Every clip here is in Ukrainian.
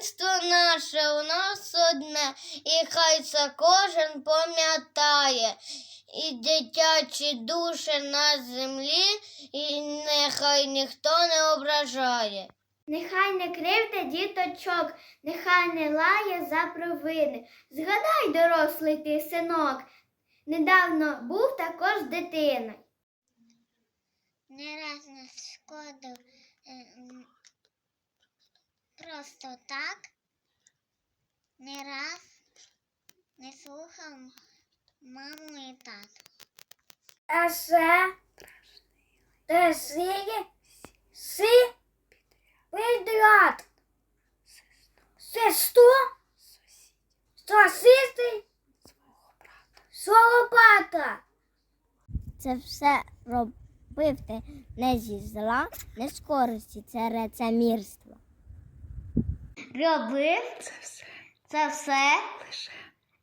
Дитинство наше у нас одне, і хай це кожен пам'ятає. І дитячі душі на землі, і нехай ніхто не ображає. Нехай не кривде діточок, нехай не лає за провини. Згадай, дорослий ти синок, недавно був також дитиною. Не раз не шкодив просто так, не раз не слухав маму і тату. А ще те сиє, си підряд. Сесту, сосисти, свого брата. Це все робив ти не зі зла, не з користі, це рецемірство. Робив Це все це все лише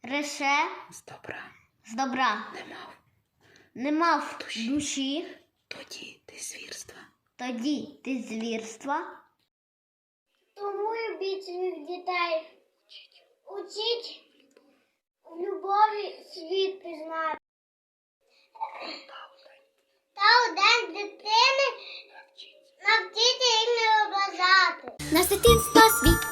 лише з добра з добра. не мав. Не мав Душі. душі, Тоді ти звірства. тоді ти звірства. Тому любіть своїх дітей. Учіть у любові світ пізнати. Та у день дитини навчити їх не ображати. Наш дитинства світ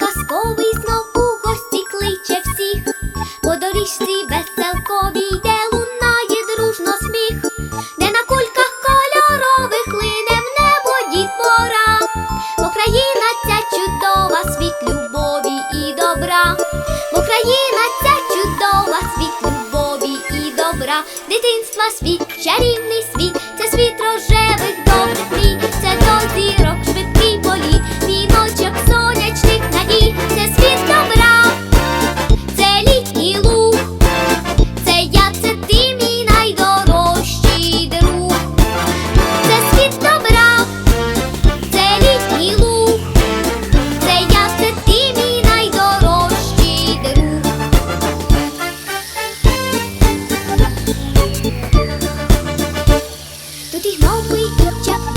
Details must be sharing this. Жовтій гноби і.